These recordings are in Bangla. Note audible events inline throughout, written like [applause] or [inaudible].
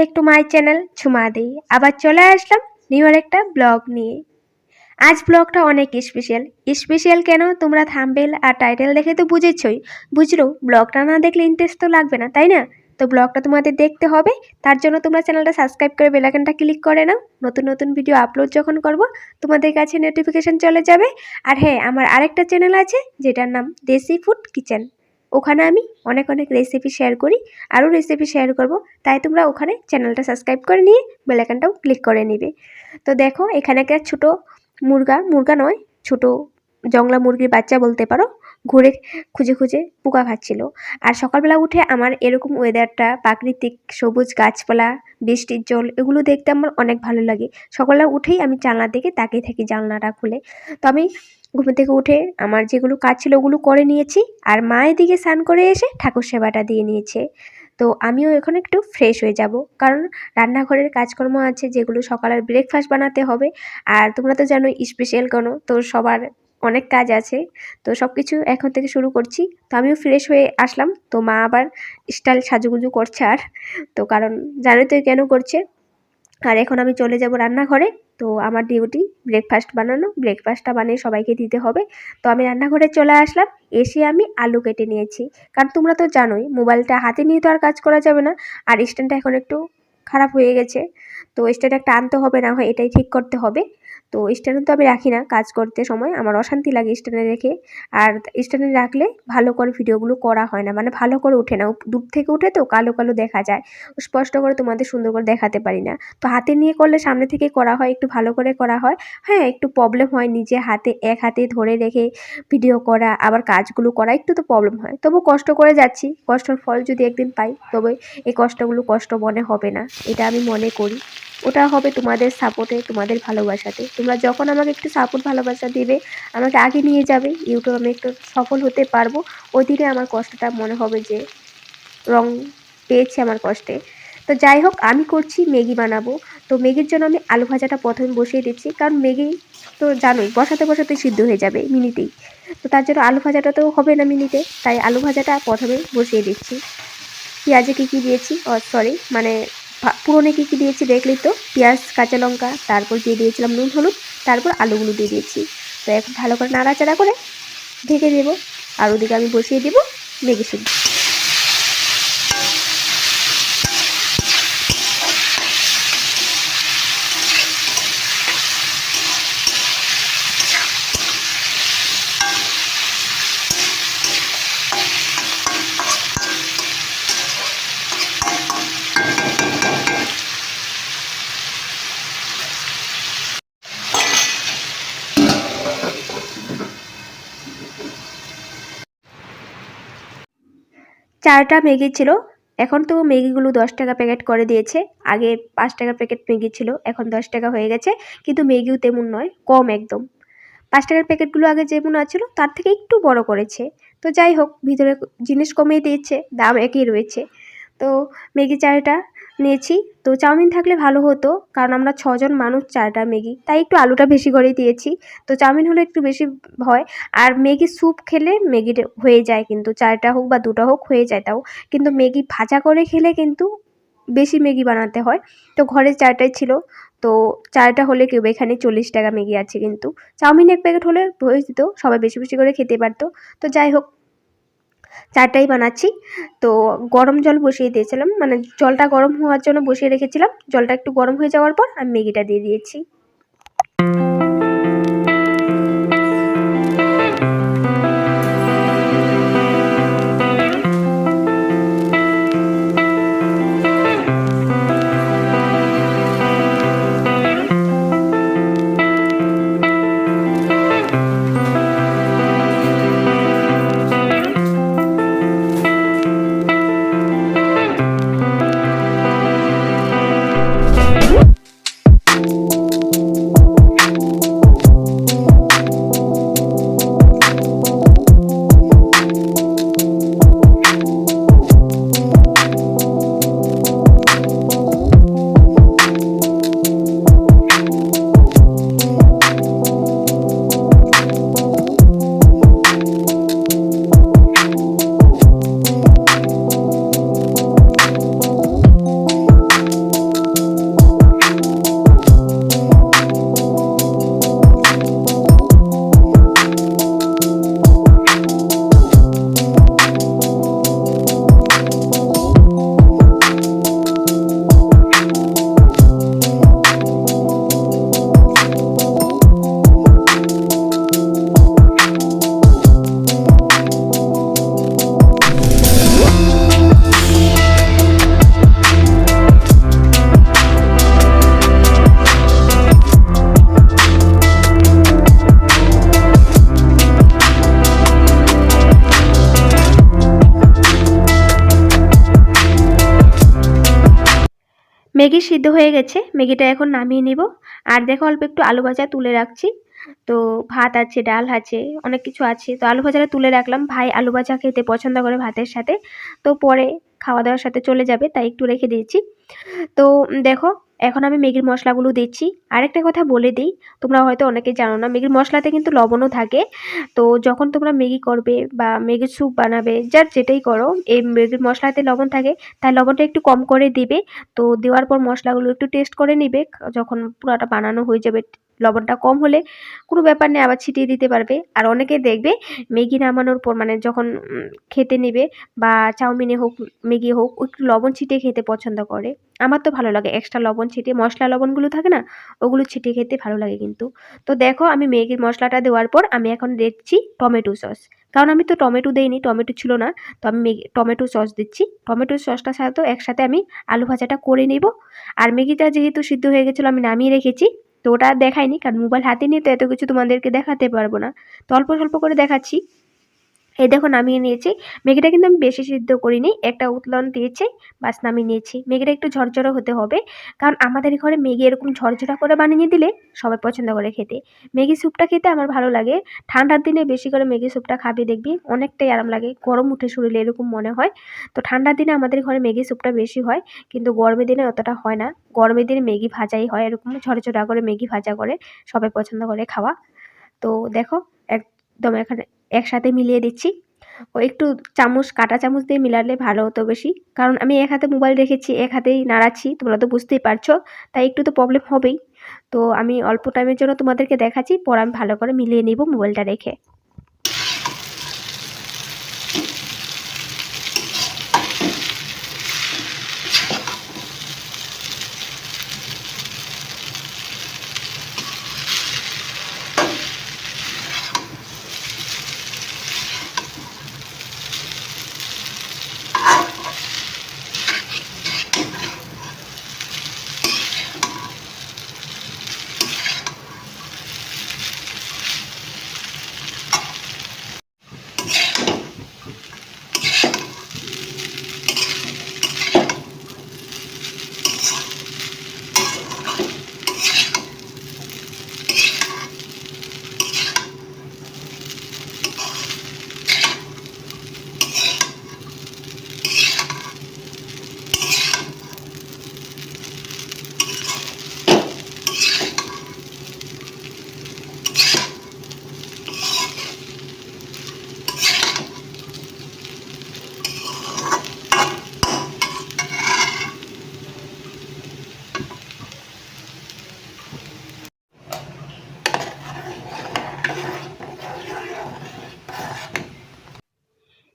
ব্যাক টু মাই চ্যানেল ছুমাদি আবার চলে আসলাম নিউ একটা ব্লগ নিয়ে। আজ ব্লগটা অনেক স্পেশাল স্পেশাল কেন? তোমরা থাম্বেল আর টাইটেল দেখে তো বুঝেছই। বুঝলো ব্লগটা না দেখলে ইন্টারেস্ট তো লাগবে না, তাই না? তো ব্লগটা তোমাদের দেখতে হবে। তার জন্য তোমরা চ্যানেলটা সাবস্ক্রাইব করে বেলাইকনটা ক্লিক করে নাও। নতুন নতুন ভিডিও আপলোড যখন করব, তোমাদের কাছে নোটিফিকেশন চলে যাবে। আর হ্যাঁ আমার আরেকটা চ্যানেল আছে, যেটার নাম দেশি ফুড কিচেন ওখানে আমি অনেক অনেক রেসিপি শেয়ার করি, আরও রেসিপি শেয়ার করব, তাই তোমরা ওখানে চ্যানেলটা সাবস্ক্রাইব করে নিয়ে বেলাইকানটাও ক্লিক করে নিবে। তো দেখো, এখানে একটা ছোটো মুরগা মুরগা নয়, ছোটো জংলা মুরগির বাচ্চা বলতে পারো। ঘুরে খুঁজে খুঁজে পোকা খাচ্ছিল। আর সকালবেলা উঠে আমার এরকম ওয়েদারটা প্রাকৃতিক সবুজ গাছপালা, বৃষ্টির জল, এগুলো দেখতে আমার অনেক ভালো লাগে। সকালবেলা উঠেই আমি জানলার দিকে তাকিয়ে থাকি জানলাটা খুলে। তো আমি ঘুম থেকে উঠে আমার যেগুলো কাজ ছিল ওগুলো করে নিয়েছি আর মায়ের দিকে স্নান করে এসে ঠাকুর সেবাটা দিয়ে নিয়েছে। তো আমিও এখন একটু ফ্রেশ হয়ে যাব। কারণ রান্নাঘরের কাজকর্ম আছে যেগুলো সকালের ব্রেকফাস্ট বানাতে হবে। আর তোমরা তো জানো স্পেশাল কোনো, তো সবার অনেক কাজ আছে। তো সব কিছু এখন থেকে শুরু করছি। তো আমিও ফ্রেশ হয়ে আসলাম। তো মা আবার স্টাইল সাজুগুজু করছে আর। তো কারণ জানো তো কেন করছে। আর এখন আমি চলে যাব রান্নাঘরে। তো আমার ডিউটি ব্রেকফাস্ট বানানো। ব্রেকফাস্টটা বানিয়ে সবাইকে দিতে হবে। তো আমি রান্নাঘরে চলে আসলাম। এসে আমি আলু কেটে নিয়েছি। কারণ তোমরা তো জানোই, মোবাইলটা হাতে নিয়ে তো আর কাজ করা যাবে না। আর স্ট্যান্ডটা এখন একটু খারাপ হয়ে গেছে। তো স্ট্যান্ড একটা আনতে হবে, না হয় এটাই ঠিক করতে হবে। তো স্ট্যান্ডে তো আমি রাখি না, কাজ করতে সময়, আমার অশান্তি লাগে স্ট্যান্ডে রেখে। আর স্ট্যান্ডে রাখলে ভালো করে ভিডিওগুলো করা হয় না মানে ভালো করে উঠে না। দূর থেকে উঠে তো কালো কালো দেখা যায়, স্পষ্ট করে তোমাদের সুন্দর করে দেখাতে পারি না। তো হাতে নিয়ে করলে সামনে থেকে করা হয়, একটু ভালো করে করা হয়। হ্যাঁ একটু প্রবলেম হয় নিজে হাতে, এক হাতে ধরে রেখে ভিডিও করা, আবার কাজগুলো করা, একটু তো প্রবলেম হয়। তবু কষ্ট করে যাচ্ছি, কষ্টর ফল যদি একদিন পাই, তবে এই কষ্টগুলো কষ্ট মনে হবে না, এটা আমি মনে করি। ওটা হবে তোমাদের সাপোর্টে তোমাদের ভালোবাসাতে। তোমরা যখন আমাকে একটু সাপোর্ট ভালোবাসা দেবে, আমাকে আগে নিয়ে যাবে, ইউটিউব আমি একটু সফল হতে পারব। ওই দিনে আমার কষ্টটা মনে হবে যে, রং পেয়েছে আমার কষ্টে। তো যাই হোক, আমি করছি, ম্যাগি বানাবো। তো ম্যাগির জন্য আমি আলু ভাজাটা প্রথমে বসিয়ে দিচ্ছি। কারণ ম্যাগি তো জানোই, বসাতে বসাতে সিদ্ধ হয়ে যাবে মিনিটেই। তো তার জন্য আলু ভাজাটা তো হবে না মিনিটে, তাই আলু ভাজাটা প্রথমে বসিয়ে দিচ্ছি। পেঁয়াজে কী কী দিয়েছি? সরি মানে পুরোনে কী কী দিয়েছি দেখলি তো? পেঁয়াজ, কাঁচা লঙ্কা, তারপর দিয়ে দিয়েছিলাম নুন, হলুদ, তারপর আলুগুলো দিয়ে দিয়েছি। তো এখন ভালো করে নাড়াচাড়া করে ঢেকে দেবো। আর ওদিকে আমি বসিয়ে দেবো মেঘে সিদ্ধ। চারটা ম্যাগি ছিল। এখন তো ম্যাগিগুলো দশ টাকা প্যাকেট করে দিয়েছে। আগে পাঁচ টাকা প্যাকেট ম্যাগি ছিল, এখন দশ টাকা হয়ে গেছে। কিন্তু ম্যাগিও তেমন নয়, কম একদম। পাঁচ টাকার প্যাকেটগুলো আগে যেমন আছিল, তার থেকে একটু বড় করেছে। তো যাই হোক, ভিতরে জিনিস কমিয়ে দিয়েছে, দাম একই রয়েছে। তো ম্যাগি চারটা নিয়েছি। তো চাউমিন থাকলে ভালো হতো, কারণ আমরা ছজন মানুষ, চারটা ম্যাগি। তাই একটু আলুটা বেশি করে দিয়েছি। তো চাউমিন হলে একটু বেশি হয় আর ম্যাগি স্যুপ খেলে ম্যাগির হয়ে যায় কিন্তু, চারটা হোক বা দুটো হোক হয়ে যায় তাও। কিন্তু ম্যাগি ভাজা করে খেলে কিন্তু বেশি ম্যাগি বানাতে হয়। তো ঘরে চারটাই ছিল। তো চারটা হলে কেউ এখানে চল্লিশ টাকা ম্যাগি আছে কিন্তু। চাউমিন এক প্যাকেট হলে হয়ে যেত সবাই বেশি বেশি করে খেতে পারতো। তো যাই হোক চারটাই বানাচ্ছি। তো গরম জল বসিয়ে দিয়েছিলাম। মানে জলটা গরম হওয়ার জন্য বসিয়ে রেখেছিলাম। জলটা একটু গরম হয়ে যাওয়ার পর আমি ম্যাগিটা দিয়ে দিয়েছি। ম্যাগি সিদ্ধ হয়ে গেছে, ম্যাগিটা এখন নামিয়ে নিব। আর দেখো, অল্প একটু আলু ভাজা তুলে রাখছি। তো ভাত আছে, ডাল আছে, অনেক কিছু আছে। তো আলু ভাজাটা তুলে রাখলাম। ভাই আলু ভাজা খেতে পছন্দ করে ভাতের সাথে। তো পরে খাওয়া দাওয়ার সাথে চলে যাবে, তাই একটু রেখে দিয়েছি। তো দেখো, এখন আমি ম্যাগির মশলাগুলো দিচ্ছি। আরেকটা কথা বলে দিই, তোমরা হয়তো অনেকে জানো না, ম্যাগির মশলাতে কিন্তু লবণও থাকে। তো যখন তোমরা ম্যাগি করবে বা ম্যাগির স্যুপ বানাবে, যার যেটাই করো, এই ম্যাগির মশলাতে লবণ থাকে তাই লবণটা একটু কম করে দিবে। তো দেওয়ার পর মশলাগুলো একটু টেস্ট করে নিবে, যখন পুরোটা বানানো হয়ে যাবে, লবণটা কম হলে কোনো ব্যাপার নেই, আবার ছিটিয়ে দিতে পারবে। আর অনেকে দেখবে, ম্যাগি নামানোর পর মানে যখন খেতে নেবে বা চাউমিনে হোক, ম্যাগি হোক একটু লবণ ছিটিয়ে খেতে পছন্দ করে। আমার তো ভালো লাগে। এক্সট্রা লবণ, ছিটিয়ে মশলা লবণগুলো থাকে না, ওগুলো ছিটিয়ে খেতে ভালো লাগে কিন্তু। তো দেখো আমি ম্যাগির মশলাটা দেওয়ার পর আমি এখন দিচ্ছি টমেটো সস। কারণ আমি তো টমেটো দেইনি, টমেটো ছিল না, তো আমি ম্যাগি, টমেটো সস দিচ্ছি। টমেটো সসটার সাথেও একসাথে আমি আলু ভাজাটা করে নেব। আর ম্যাগিটা যেহেতু সিদ্ধ হয়ে গেছিল, আমি নামিয়ে রেখেছি, তো ওটা দেখাইনি, কারণ মোবাইল হাতে নিয়ে তো এত কিছু তোমাদেরকে দেখাতে পারব না। তো অল্প স্বল্প করে দেখাচ্ছি। এই দেখো নামিয়ে নিয়েছি। মেঘিটা কিন্তু আমি বেশি সিদ্ধ করিনি, একটা উতলন দিয়েছি বাস নামিয়ে নিয়েছি। মেঘিটা একটু ঝরঝরে হতে হবে, কারণ আমাদের ঘরে ম্যাগি এরকম ঝরঝরা করে বানিয়ে দিলে সবাই পছন্দ করে খেতে। ম্যাগি স্যুপটা খেতে আমার ভালো লাগে। ঠান্ডার দিনে বেশি করে ম্যাগি স্যুপটা খাবি দেখবি, অনেকটাই আরাম লাগে। গরম উঠে শরীরে এরকম মনে হয়। তো ঠান্ডার দিনে আমাদের ঘরে ম্যাগি স্যুপটা বেশি হয়, কিন্তু গরমের দিনে অতটা হয় না। গরমের দিনে ম্যাগি ভাজাই হয়, এরকম ঝরঝরা করে ম্যাগি ভাজা করে সবাই পছন্দ করে খাওয়া। তো দেখো, একদম এখানে একসাথে মিলিয়ে দিচ্ছি। ও একটু চামচ, কাটা চামচ দিয়ে মিলালে ভালো হতো বেশি। কারণ আমি এক হাতে মোবাইল রেখেছি, এক হাতেই নাড়াচ্ছি, তোমরা তো বুঝতেই পারছ, তাই একটু তো প্রবলেম হবেই। তো আমি অল্প টাইমের জন্য তোমাদেরকে দেখাচ্ছি, পর আমি ভালো করে মিলিয়ে নিব মোবাইলটা রেখে।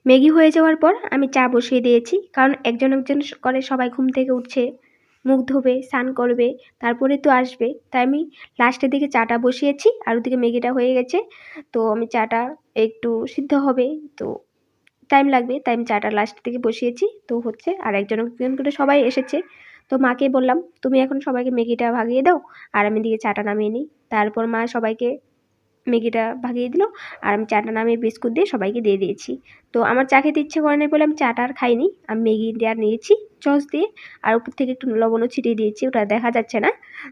ম্যাগি হয়ে যাওয়ার পর আমি চা বসিয়ে দিয়েছি। কারণ একজন একজন করে সবাই ঘুম থেকে উঠছে, মুখ ধোবে, স্নান করবে, তারপরে তো আসবে। তাই আমি লাস্টের দিকে চাটা বসিয়েছি আর ওদিকে ম্যাগিটা হয়ে গেছে। তো আমি চাটা একটু সিদ্ধ হবে, তো টাইম লাগবে, তাই আমি চাটা লাস্টের দিকে বসিয়েছি। তো হচ্ছে আর একজন একজন করে সবাই এসেছে। তো মাকে বললাম, তুমি এখন সবাইকে ম্যাগিটা ভাগিয়ে দাও আর আমি দিকে চাটা নামিয়ে নিই। তারপর মা সবাইকে ম্যাগিটা ভাগিয়ে দিল আর আমি চাটা নামিয়ে বিস্কুট দিয়ে সবাইকে দিয়ে দিয়েছি। তো আমার চা খেতে ইচ্ছে করে বলে আমি চাটা আর খাইনি। আমি ম্যাগিটা নিয়েছি চস দিয়ে। আর উপর থেকে একটু লবণও ছিটিয়ে দিয়েছি, ওটা দেখা যাচ্ছে না।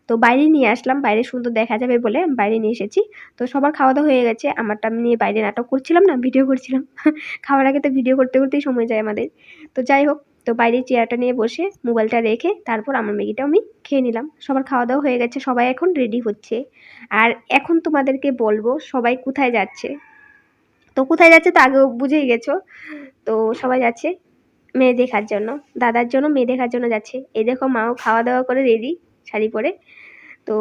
তো বাইরে নিয়ে আসলাম, বাইরে সুন্দর দেখা যাবে বলে আমি বাইরে নিয়ে এসেছি। তো সবার খাওয়া দাওয়া হয়ে গেছে, আমারটা আমি নিয়ে বাইরে নাটক করছিলাম না, ভিডিও করছিলাম। [laughs] খাওয়ার আগে তো ভিডিও করতে করতেই সময় যায় আমাদের। তো যাই হোক তো বাইরে চেয়ারটা নিয়ে বসে মোবাইলটা রেখে তারপর আমার ম্যাগিটা আমি খেয়ে নিলাম। সবার খাওয়া দাওয়া হয়ে গেছে, সবাই এখন রেডি হচ্ছে। আর এখন তোমাদেরকে বলব, সবাই কোথায় যাচ্ছে? তো কোথায় যাচ্ছে তো আগেও বুঝেই গেছো। তো সবাই যাচ্ছে মেয়ে দেখার জন্য, দাদার জন্য মেয়ে দেখার জন্য যাচ্ছে। এই দেখো মাও খাওয়া দাওয়া করে রেডি শাড়ি পরে। তো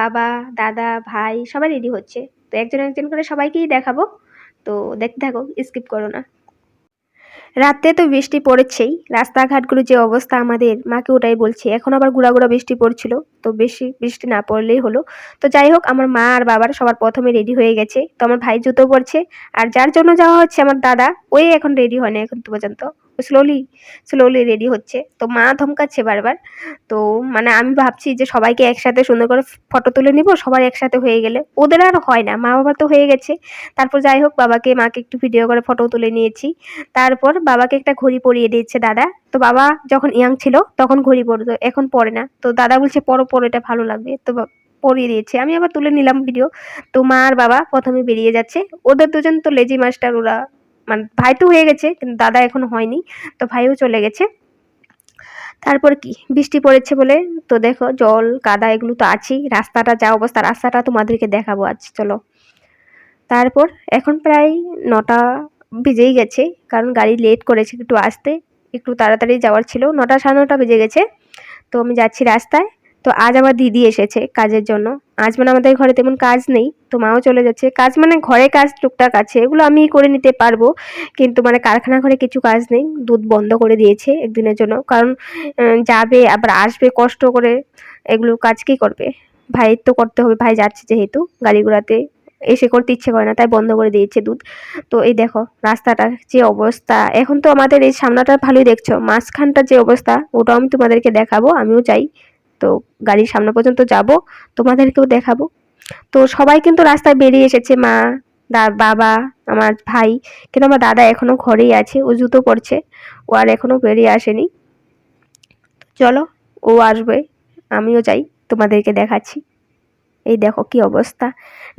বাবা, দাদা, ভাই সবাই রেডি হচ্ছে। তো একজন একজন করে সবাইকেই দেখাবো। তো দেখতে থাকো স্কিপ করো না। রাতে তো বৃষ্টি পড়েছেই। রাস্তাঘাটগুলো যে অবস্থা আমাদের, মাকে ওটাই বলছে। এখন আবার গুঁড়া গুঁড়া বৃষ্টি পড়ছিল, তো বেশি বৃষ্টি না পড়লেই হলো। তো যাই হোক, আমার মা আর বাবার সবার প্রথমে রেডি হয়ে গেছে। তো আমার ভাই জুতো পড়ছে আর যার জন্য যাওয়া হচ্ছে আমার দাদা, ওই এখন রেডি হয় না এখন পর্যন্ত। স্লোলি স্লোলি রেডি হচ্ছে। তো মা ধমকাচ্ছে বারবার। তো মানে আমি ভাবছি যে সবাইকে একসাথে সুন্দর করে ফটো তুলে নিব সবার একসাথে হয়ে গেলে। ওদের আর হয় না মা বাবা তো হয়ে গেছে। তারপর যাই হোক, বাবাকে, মাকে একটু ভিডিও করে ফটো তুলে নিয়েছি। তারপর বাবাকে একটা ঘড়ি পরিয়ে দিয়েছে দাদা। তো বাবা যখন ইয়াং ছিল, তখন ঘড়ি পরতো, এখন পরে না। তো দাদা বলছে, পরো পরো, এটা ভালো লাগবে। তো পরিয়ে দিয়েছে। আমি আবার তুলে নিলাম ভিডিও তো মা আর বাবা প্রথমে বেরিয়ে যাচ্ছে। ওদের দুজন তো লেজি মাস্টার ওরা মানে ভাই তো হয়ে গেছে, কিন্তু দাদা এখনও হয়নি, তো ভাইও চলে গেছে। তারপর কি? বৃষ্টি পড়েছে বলে, তো দেখো জল কাদা এগুলো তো আছেই, রাস্তাটা যা অবস্থা, রাস্তাটা তোমাদেরকে দেখাবো আজ, চলো। তারপর এখন প্রায় নটা বেজেই গেছে, কারণ গাড়ি লেট করেছে একটু আসতে, একটু তাড়াতাড়ি যাওয়ার ছিল, নটা সাড়ে নটা বেজে গেছে, তো আমি যাচ্ছি রাস্তায় তো আজ আমার দিদি এসেছে কাজের জন্য। আজ মানে আমাদের ঘরে তেমন কাজ নেই, তো মাও চলে যাচ্ছে। কাজ মানে ঘরে কাজ, টুকটাক আছে, এগুলো আমি করে নিতে পারব। কিন্তু মানে কারখানা ঘরে কিছু কাজ নেই, দুধ বন্ধ করে দিয়েছে একদিনের জন্য। কারণ যাবে, আবার আসবে, কষ্ট করে এগুলো কাজ কি করবে? ভাইয়ের তো করতে হবে, ভাই যাচ্ছে যেহেতু গাড়ি ঘোড়াতে, এসে করতে ইচ্ছে করে না, তাই বন্ধ করে দিয়েছে দুধ। তো এই দেখো, রাস্তাটার যে অবস্থা, এখন তো আমাদের এই সামনাটা ভালোই দেখছ। মাঝখানটার যে অবস্থা, ওটাও আমি তোমাদেরকে দেখাবো, আমিও চাই তো গাড়ির সামনে পর্যন্ত যাব, তোমাদেরকেও দেখাবো। তো সবাই কিন্তু রাস্তায় বেরিয়ে এসেছে, মা বাবা, আমার ভাই, কিন্তু আমার দাদা এখনও ঘরেই আছে, ও জুতো পরছে, ও আর এখনও বেরিয়ে আসেনি। চলো, ও আসবে, আমিও যাই, তোমাদেরকে দেখাচ্ছি। এই দেখো কি অবস্থা।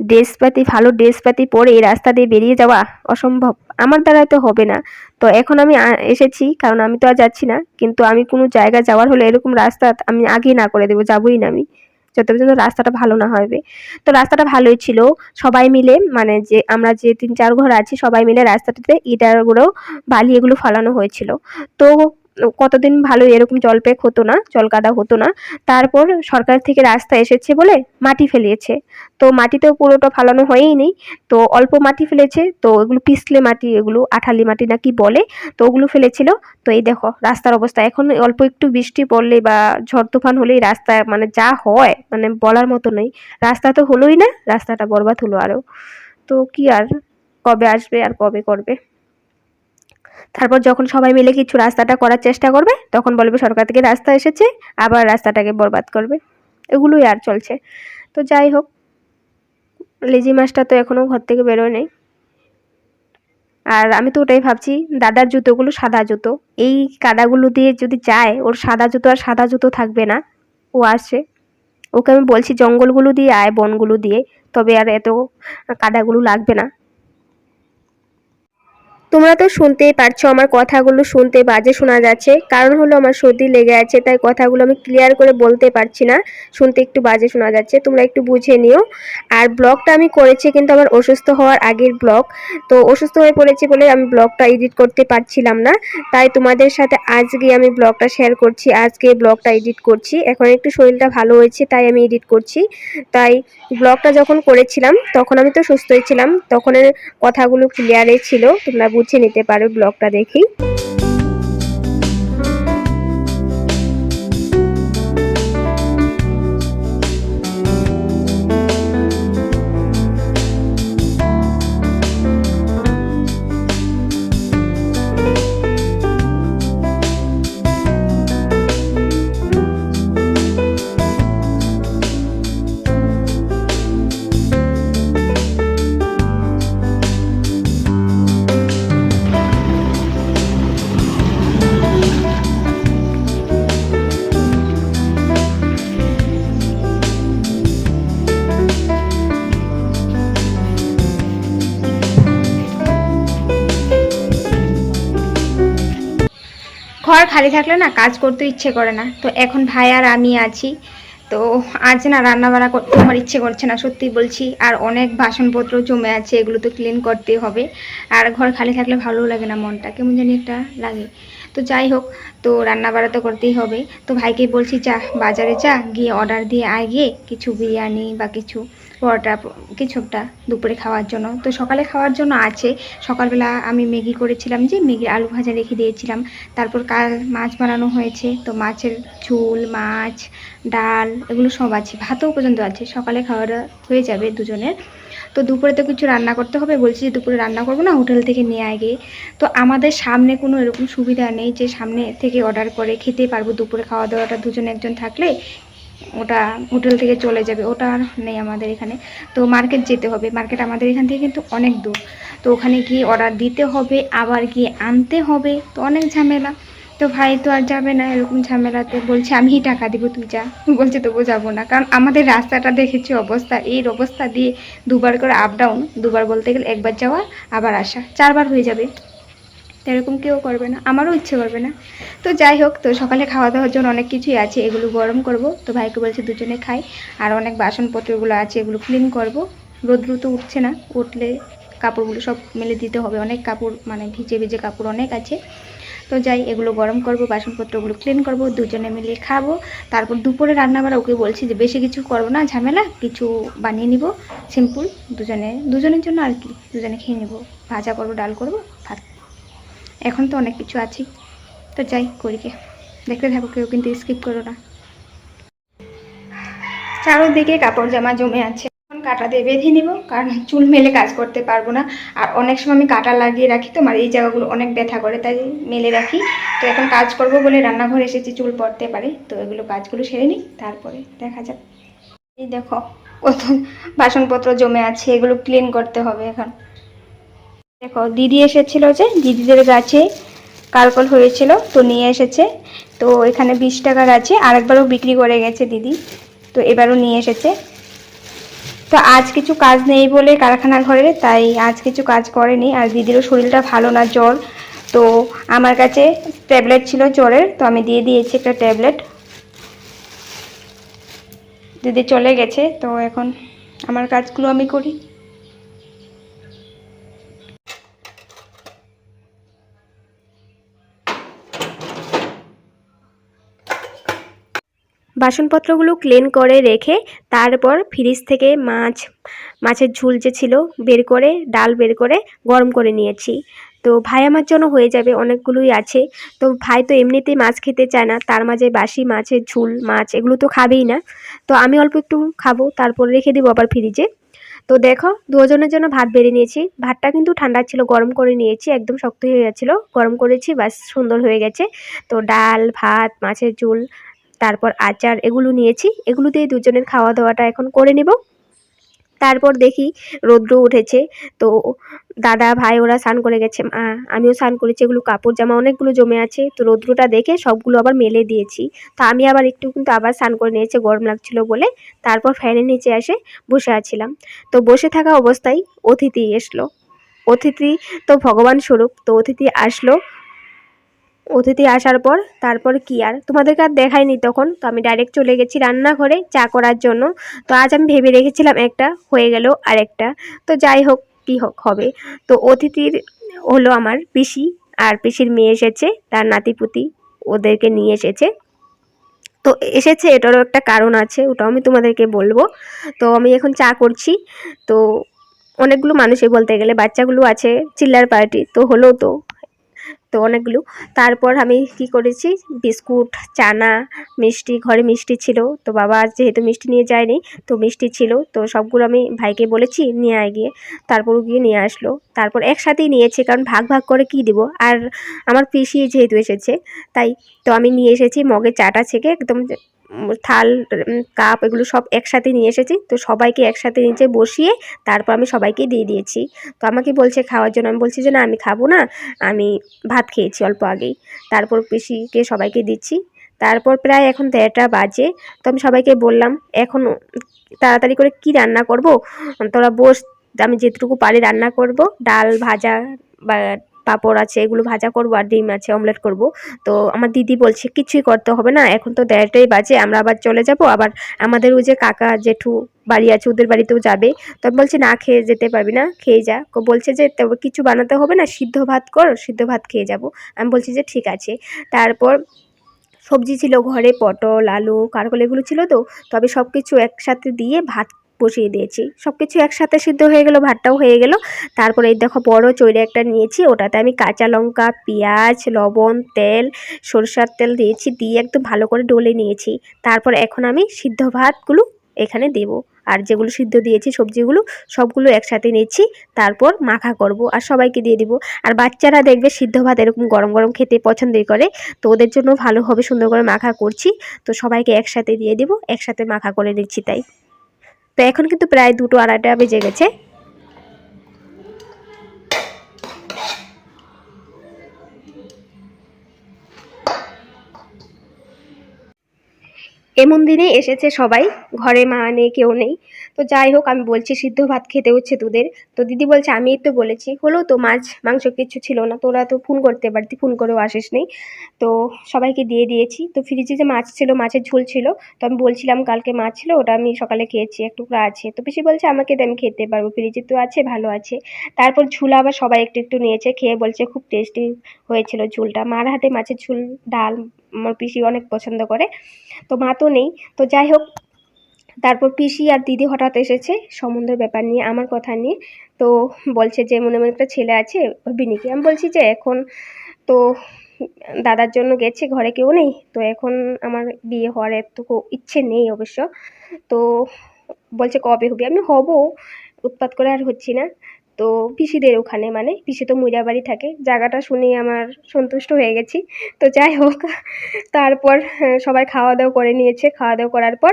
ড্রেস পাতি, ভালো ড্রেস পাতি পরে এই রাস্তা দিয়ে বেরিয়ে যাওয়া অসম্ভব। আমার দ্বারা তো হবে না। তো এখন আমি এসেছি, কারণ আমি তো আর যাচ্ছি না। কিন্তু আমি কোনো জায়গা যাওয়ার হলে এরকম রাস্তা আমি আগেই না করে দেবো, যাবোই না আমি। যত পর্যন্ত রাস্তাটা ভালো না হবে। তো রাস্তাটা ভালোই ছিল। সবাই মিলে মানে যে, আমরা যে তিন চার ঘর আছি, সবাই মিলে রাস্তাটাতে ইটারগুলো বালি এগুলো ফালানো হয়েছিল। তো কতদিন ভালো এরকম জলপেক হতো না, জল কাদা হতো না, তারপর সরকার থেকে রাস্তা এসেছে বলে মাটি ফেলিয়েছে। তো মাটিতেও পুরোটা ফালানো হয়েই নেই, তো অল্প মাটি ফেলেছে, তো এগুলো পিছলে মাটি, এগুলো আঠালি মাটি না কি বলে, তো ওগুলো ফেলেছিল। তো এই দেখো, রাস্তার অবস্থা। এখন অল্প একটু বৃষ্টি পড়লে বা ঝড় তুফান হলেই রাস্তা মানে যা হয় মানে বলার মতো নেই। রাস্তা তো হলোই না, রাস্তাটা বরবাদ হলো আরও তো কি আর কবে আসবে আর কবে করবে? তারপর যখন সবাই মিলে কিছু রাস্তাটা করার চেষ্টা করবে, তখন বলবে সরকার থেকে রাস্তা এসেছে, আবার রাস্তাটাকে বরবাদ করবে। এগুলোই আর চলছে। তো যাই হোক, লেজি মাছটা তো এখনও ঘর থেকে বেরোয় নেই। আর আমি তো ওটাই ভাবছি, দাদার জুতোগুলো সাদা জুতো। এই কাদাগুলো দিয়ে যদি যায়, ওর সাদা জুতো আর সাদা জুতো থাকবে না। ও আসে ওকে আমি বলছি, জঙ্গলগুলো দিয়ে আয়, বনগুলো দিয়ে। তবে আর এত কাদাগুলো লাগবে না। তোমরা তো শুনতেই পারছ, আমার কথাগুলো শুনতে বাজে শোনা যাচ্ছে। কারণ হলো আমার সর্দি লেগে আছে, তাই কথাগুলো আমি ক্লিয়ার করে বলতে পারছি না। শুনতে একটু বাজে শোনা যাচ্ছে, তোমরা একটু বুঝে নিও। আর ব্লগটা আমি করেছি কিন্তু আমার অসুস্থ হওয়ার আগের ব্লগ। তো অসুস্থ হয়ে পড়েছি বলে আমি ব্লগটা এডিট করতে পারছিলাম না। তাই তোমাদের সাথে আজকে আমি ব্লগটা শেয়ার করছি, আজকে ব্লগটা এডিট করছি। এখন একটু শরীরটা ভালো হয়েছে, তাই আমি এডিট করছি। তাই ব্লগটা যখন করেছিলাম, তখন আমি তো সুস্থই ছিলাম, তখনের কথাগুলো ক্লিয়ারে ছিল, তোমরা বুঝে নিতে পারো ব্লগটা দেখেই। খালি থাকলে না কাজ করতে ইচ্ছে করে না। তো এখন ভাই আর আমি আছি। তো আজ না রান্না বান্না করতে আমার ইচ্ছে করছে না, সত্যি বলছি। আর অনেক বাসনপত্র জমে আছে, এগুলো তো ক্লিন করতে হবে। আর ঘর খালি থাকলে ভালো লাগে না মনটা, কেমন জানি একটা লাগে। তো যাই হোক, তো রান্না বাড়া তো করতেই হবে। তো ভাইকে বলছি, যা বাজারে যা, গিয়ে অর্ডার দিয়ে আয় গিয়ে কিছু বিরিয়ানি বা কিছু। পরোটা কিছু একটা দুপুরে খাওয়ার জন্য। তো সকালে খাওয়ার জন্য আছে। সকালবেলা আমি ম্যাগি করেছিলাম যে ম্যাগির আলু ভাজা রেখে দিয়েছিলাম। তারপর কাল মাছ বানানো হয়েছে। তো মাছের ঝোল, মাছ, ডাল, এগুলো সব আছে। ভাতও পর্যন্ত আছে। সকালে খাওয়াটা হয়ে যাবে দুজনের। তো দুপুরে তো কিছু রান্না করতে হবে। বলছি যে দুপুরে রান্না করব না, হোটেল থেকে নিয়ে আয় গিয়ে তো আমাদের সামনে কোনো এরকম সুবিধা নেই যে সামনে থেকে অর্ডার করে খেতে পারব। দুপুরে খাওয়া দাওয়াটা দুজন একজন থাকলে ওটা হোটেল থেকে চলে যাবে, ওটা আর নেই আমাদের এখানে। তো মার্কেট যেতে হবে, মার্কেট আমাদের এখান থেকে কিন্তু অনেক দূর। তো ওখানে গিয়ে অর্ডার দিতে হবে, আবার গিয়ে আনতে হবে, তো অনেক ঝামেলা। তো ভাই তো আর যাবে না, এরকম ঝামেলাতে বলছে আমিই টাকা দিব, তুই যা। [laughs] বলছে তবু যাব না। কারণ আমাদের রাস্তাটা দেখেছি অবস্থা, এই অবস্থা দিয়ে দুবার করে আপ ডাউন দুবার বলতে গেলে একবার যাওয়া, আবার আসা, চারবার হয়ে যাবে। এরকম কেউ করবে না, আমারও ইচ্ছে করবে না। তো যাই হোক, তো সকালে খাওয়া দাওয়ার জন্য অনেক কিছুই আছে, এগুলো গরম করব। তো ভাইকে বলছে দুজনে খাই। আর অনেক বাসনপত্রগুলো আছে, এগুলো ক্লিন করব। রোদ্রু তো উঠছে না, উঠলে কাপড়গুলো সব মেলে দিতে হবে। অনেক কাপড় মানে ভিজে ভিজে কাপড় অনেক আছে। তো যাই, এগুলো গরম করব, বাসনপত্রগুলো ক্লিন করব, দুজনে মিলে খাব। তারপর দুপুরে রান্না বাড়া ওকে বলছি যে, বেশি কিছু করব না, ঝামেলা, কিছু বানিয়ে নিব সিম্পল দুজনে, দুজনের জন্য আর কি, দুজনে খেয়ে নেব। ভাজা করব, ডাল করব, ভাত এখন তো অনেক কিছু আছে তো যাই করিকে। দেখতে থাকো, কেউ কিন্তু স্কিপ করো না। চারোদিকে কাপড় জামা জমে আছে। এখন কাটা দিয়ে বেঁধে নিব, কারণ চুল মেলে কাজ করতে পারব না। আর অনেক সময় আমি কাটা লাগিয়ে রাখি তো আমার এই জায়গাগুলো অনেক ব্যথা করে, তাই মেলে রাখি। তো এখন কাজ করব বলে রান্নাঘরে এসেছি, চুল পড়তে পারে। তো এগুলো কাজগুলো সেরে নিই, তারপরে দেখা যাক। এই দেখো, কত বাসনপত্র জমে আছে, এগুলো ক্লিন করতে হবে এখন। দেখো, দিদি এসেছিল যে, দিদিদের গাছে কালকল হয়েছিল, তো নিয়ে এসেছে। তো এখানে বিশ টাকার আছে আরেকবারও বিক্রি করে গেছে দিদি। তো এবারও নিয়ে এসেছে। তো আজ কিছু কাজ নেই বলে কারখানা ঘরে তাই আজ কিছু কাজ করেনি। আর দিদিরও শরীরটা ভালো না, জ্বর। তো আমার কাছে ট্যাবলেট ছিল জ্বরের, তো আমি দিয়ে দিয়েছি একটা ট্যাবলেট। দিদি চলে গেছে, তো এখন আমার কাজগুলো আমি করি। বাসনপত্রগুলো ক্লিন করে রেখে তারপর ফ্রিজ থেকে মাছ, মাছের ঝুল যে ছিল বের করে, ডাল বের করে গরম করে নিয়েছি। তো ভাই আমার জন্য হয়ে যাবে, অনেকগুলোই আছে। তো ভাই তো এমনিতেই মাছ খেতে চায় না, তার মাঝে বাসি, মাছের ঝুল, মাছ এগুলো তো খাবেই না। তো আমি অল্প একটু খাব, তারপর রেখে দিব আবার ফ্রিজে তো দেখো, দুজনের জন্য ভাত বেড়ে নিয়েছি। ভাতটা কিন্তু ঠান্ডা ছিল, গরম করে নিয়েছি, একদম শক্ত হয়ে গেছিল। গরম করেছি বাস সুন্দর হয়ে গেছে। তো ডাল, ভাত, মাছের ঝুল তারপর আচার এগুলো নিয়েছি। এগুলো দিয়ে দুজনের খাওয়া দাওয়াটা এখন করে নেব। তারপর দেখি রৌদ্র উঠেছে। তো দাদা, ভাই ওরা স্নান করে গেছে। মা, আমিও স্নান করেছি। এগুলো কাপড় জামা অনেকগুলো জমে আছে। তো রৌদ্রটা দেখে সবগুলো আবার মেলে দিয়েছি। তো আমি আবার একটু কিন্তু আবার স্নান করে নিয়েছে, গরম লাগছিল বলে। তারপর ফ্যানের নিচে এসে বসে আছিলাম। তো বসে থাকা অবস্থায় অতিথি এসলো। অতিথি তো ভগবান স্বরূপ। তো অতিথি আসলো। অতিথি আসার পর, তারপর কি আর? তোমাদেরকে আর দেখাইনি তখন। তো আমি ডাইরেক্ট চলে গেছি রান্নাঘরে চা করার জন্য। তো আজ আমি ভেবে রেখেছিলাম একটা, হয়ে গেল আরেকটা। তো যাই হোক, কি হোক হবে। তো অতিথির হলো আমার পিসি, আর পিসির মেয়ে এসেছে, তার নাতিপুতি ওদেরকে নিয়ে এসেছে। তো এসেছে, এটারও একটা কারণ আছে, ওটাও আমি তোমাদেরকে বলব। তো আমি এখন চা করছি। তো অনেকগুলো মানুষই বলতে গেলে, বাচ্চাগুলো আছে, চিল্লার পার্টি তো হলো তো। তো অনেকগুলো। তারপর আমি কি করেছি? বিস্কুট, চানা, মিষ্টি, ঘরে মিষ্টি ছিল। তো বাবা যেহেতু মিষ্টি নিয়ে যায়নি, তো মিষ্টি ছিল। তো সবগুলো আমি ভাইকে বলেছি নিয়ে আয় গিয়ে। তারপর গিয়ে নিয়ে আসলো। তারপর একসাথেই নিয়েছে, কারণ ভাগ ভাগ করে কি দিব? আর আমার পিসি যেহেতু এসেছে, তাই তো আমি নিয়ে এসেছি মগে চাটা ছেঁকে একদম থাল কাপ এগুলো সব একসাথে নিয়ে এসেছি। তো সবাইকে একসাথে নিচে বসিয়ে তারপর আমি সবাইকে দিয়ে দিয়েছি। তো আমাকে বলছে খাওয়ার জন্য। আমি বলছি যে, না, আমি খাব না। আমি ভাত খেয়েছি অল্প আগেই। তারপর পিসিকে সবাইকে দিচ্ছি। তারপর প্রায় এখন দেড়টা বাজে। তো আমি সবাইকে বললাম, এখন তাড়াতাড়ি করে কি রান্না করব? তোরা বস, আমি যেটুকু পারি রান্না করব। ডাল ভাজা বা পাঁপড় আছে, এগুলো ভাজা করব আর ডিম আছে অমলেট করব। তো আমার দিদি বলছে, কিছুই করতে হবে না, এখন তো দেড়টাই বাজে, আমরা আবার চলে যাব। আবার আমাদের ওই যে কাকা, জেঠু বাড়ি আছে, ওদের বাড়িতেও যাবে। তো বলছি, না, খেয়ে যেতে পারবি না, খেয়ে যা। বলছে যে, তবে কিছু বানাতে হবে না, সিদ্ধ ভাত কর, সিদ্ধ ভাত খেয়ে যাব। আমি বলছি যে, ঠিক আছে। তারপর সবজি ছিল ঘরে পটল, আলু কারকল এগুলো ছিল তো, তবে সব কিছু একসাথে দিয়ে ভাত বসিয়ে দিয়েছি। সব কিছু একসাথে সিদ্ধ হয়ে গেল, ভাতটাও হয়ে গেল। তারপরে এই দেখো বড় চৈরে একটা নিয়েছি, ওটাতে আমি কাঁচা লঙ্কা, পেঁয়াজ, লবণ, তেল, সরষার তেল দিয়েছি, দিয়ে একদম ভালো করে ডলে নিয়েছি। তারপর এখন আমি সিদ্ধ ভাতগুলো এখানে দেব। আর যেগুলো সিদ্ধ দিয়েছি, সবজিগুলো, সবগুলো একসাথে নিচ্ছি, তারপর মাখা করব আর সবাইকে দিয়ে দিব। আর বাচ্চারা দেখবে সিদ্ধ ভাত এরকম গরম গরম খেতে পছন্দই করে, তো ওদের জন্য ভালো হবে সুন্দর করে মাখা করছি। তো সবাইকে একসাথে দিয়ে দিব, একসাথে মাখা করে নিচ্ছি তাই। তো এখন কিন্তু প্রায় দুটো আড়াইটা বেজে গেছে। এমন দিনে এসেছে সবাই। ঘরে মা নেই কেউ নেই। তো যাই হোক আমি বলছি সিদ্ধ ভাত খেতে হচ্ছে তোদের। তো দিদি বলছে আমি তো বলেছি হলো তো মাছ মাংস কিছু ছিল না। তোরা তো ফোন করতে পারতি ফোন করেও আসিস নেই তো সবাইকে দিয়ে দিয়েছি। তো ফ্রিজে যে মাছ ছিল মাছের ঝোল ছিল তো আমি বলছিলাম কালকে মাছ ছিল ওটা আমি সকালে খেয়েছি এক টুকরা আছে। তো পিসি বলছে আমাকে দে, আমি খেতে পারব। ফ্রিজে তো আছে ভালো আছে। তারপর ঝুল আবার সবাই একটু একটু নিয়েছে খেয়ে বলছে খুব টেস্টি হয়েছিল ঝুলটা। মার হাতে মাছের ঝুল ডাল আমার পিসি অনেক পছন্দ করে। তো মা তো নেই। তো যাই হোক, তারপর পিসি আর দিদি হঠাৎ এসেছে সম্বন্ধের ব্যাপার নিয়ে, আমার কথা নিয়ে। তো বলছে যে, মনে মনে একটা ছেলে আছে বিনিকে আমি বলছি যে, এখন তো দাদার জন্য গেছে, ঘরে কেউ নেই। তো এখন আমার বিয়ে হওয়ার এতটুকু ইচ্ছে নেই অবশ্য। তো বলছে, কবে হবে? আমি হব, উৎপাত করে আর হচ্ছি না। তো পিসিদের ওখানে মানে পিসি তো মুইরাবাড়ি থাকে। জায়গাটা শুনেই আমার সন্তুষ্ট হয়ে গেছি। তো যাই হোক তারপর আহ, সবাই খাওয়া দাওয়া করে নিয়েছে। খাওয়া দাওয়া করার পর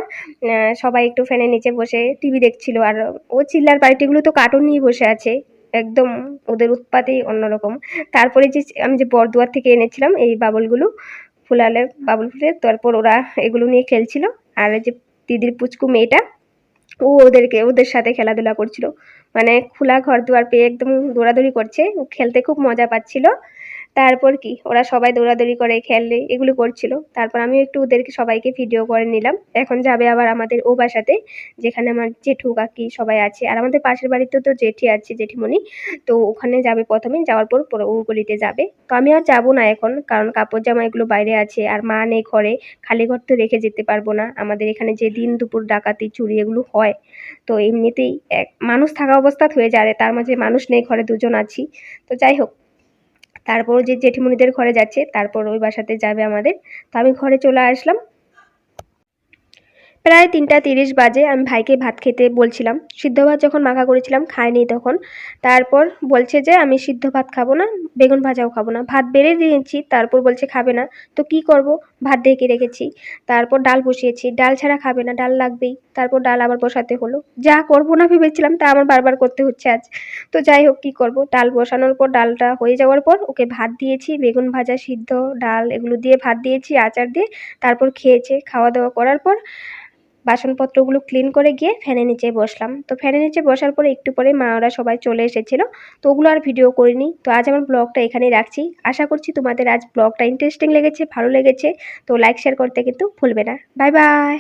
সবাই একটু ফ্যানের নিচে বসে টিভি দেখছিল। আর ও চিল্লার পার্টিগুলো তো কার্টুন নিয়ে বসে আছে। একদম ওদের উৎপাতেই অন্যরকম। তারপরে যে আমি যে বরদুয়ার থেকে এনেছিলাম এই বাবলগুলো ফুলালে বাবল ফুলে তারপর ওরা এগুলো নিয়ে খেলছিল। আর যে দিদির পুচকু মেয়েটা ও ওদেরকে, ওদের সাথে খেলাধুলা করছিল। মানে খোলা ঘর দুয়ার পেয়ে একদম দৌড়াদৌড়ি করছে। খেলতে খুব মজা পাচ্ছিল। তারপর কি? ওরা সবাই দৌড়াদৌড়ি করে খেললে এগুলো করছিল। তারপর আমিও একটু ওদেরকে, সবাইকে ভিডিও করে নিলাম। এখন যাবে আবার আমাদের ও বাসাতে, যেখানে আমার জেঠু, কাকি সবাই আছে। আর আমাদের পাশের বাড়িতেও তো জেঠি আছে, জেঠিমণি। তো ওখানে যাবে প্রথমে, যাওয়ার পর পরে ও গলিতে যাবে। তো আমি আর যাব না এখন, কারণ কাপড় জামা এগুলো বাইরে আছে। আর মা নেই ঘরে, খালি ঘর তো রেখে যেতে পারব না। আমাদের এখানে যে দিন দুপুর ডাকাতি, চুরি এগুলো হয়। তো এমনিতেই এক, মানুষ থাকা অবস্থা হয়ে যায়। তার মাঝে মানুষ নেই, ঘরে দুজন আছি। তো যাই হোক তারপর যে জেঠিমনিদের ঘরে যাচ্ছে, তারপর ওই বাসাতে যাবে আমাদের। তো আমি ঘরে চলে আসলাম। প্রায় তিনটা তিরিশ বাজে আমি ভাইকে ভাত খেতে বলছিলাম। সিদ্ধ ভাত যখন মাখা করেছিলাম খায়নি তখন। তারপর বলছে যে, আমি সিদ্ধ ভাত খাব না, বেগুন ভাজাও খাব না। ভাত বেড়ে দিয়েছি, তারপর বলছে, খাবে না। তো কি করব? ভাত ঢেকে রেখেছি? তারপর ডাল বসিয়েছি। ডাল ছাড়া খাবে না, ডাল লাগবেই। তারপর ডাল আবার বসাতে হলো। যা করব না ভেবেছিলাম, তা আমার বারবার করতে হচ্ছে আজ। তো যাই হোক, কী করব? ডাল বসানোর পর, ডালটা হয়ে যাওয়ার পর, ওকে ভাত দিয়েছি। বেগুন ভাজা, সিদ্ধ, ডাল, এগুলো দিয়ে ভাত দিয়েছি, আচার দিয়ে। তারপর খেয়েছে। খাওয়া দাওয়া করার পর বাসনপত্রগুলো ক্লিন করে গিয়ে ফ্যানের নিচে বসলাম। তো ফ্যানের নিচে বসার পরে একটু পরে মা ওরা সবাই চলে এসেছিল। তো ওগুলো আর ভিডিও করিনি। তো আজ আমার ব্লগটা এখানেই রাখছি। আশা করছি তোমাদের আজ ব্লগটা ইন্টারেস্টিং লেগেছে, ভালো লেগেছে। তো লাইক শেয়ার করতে কিন্তু ভুলবে না। Bye bye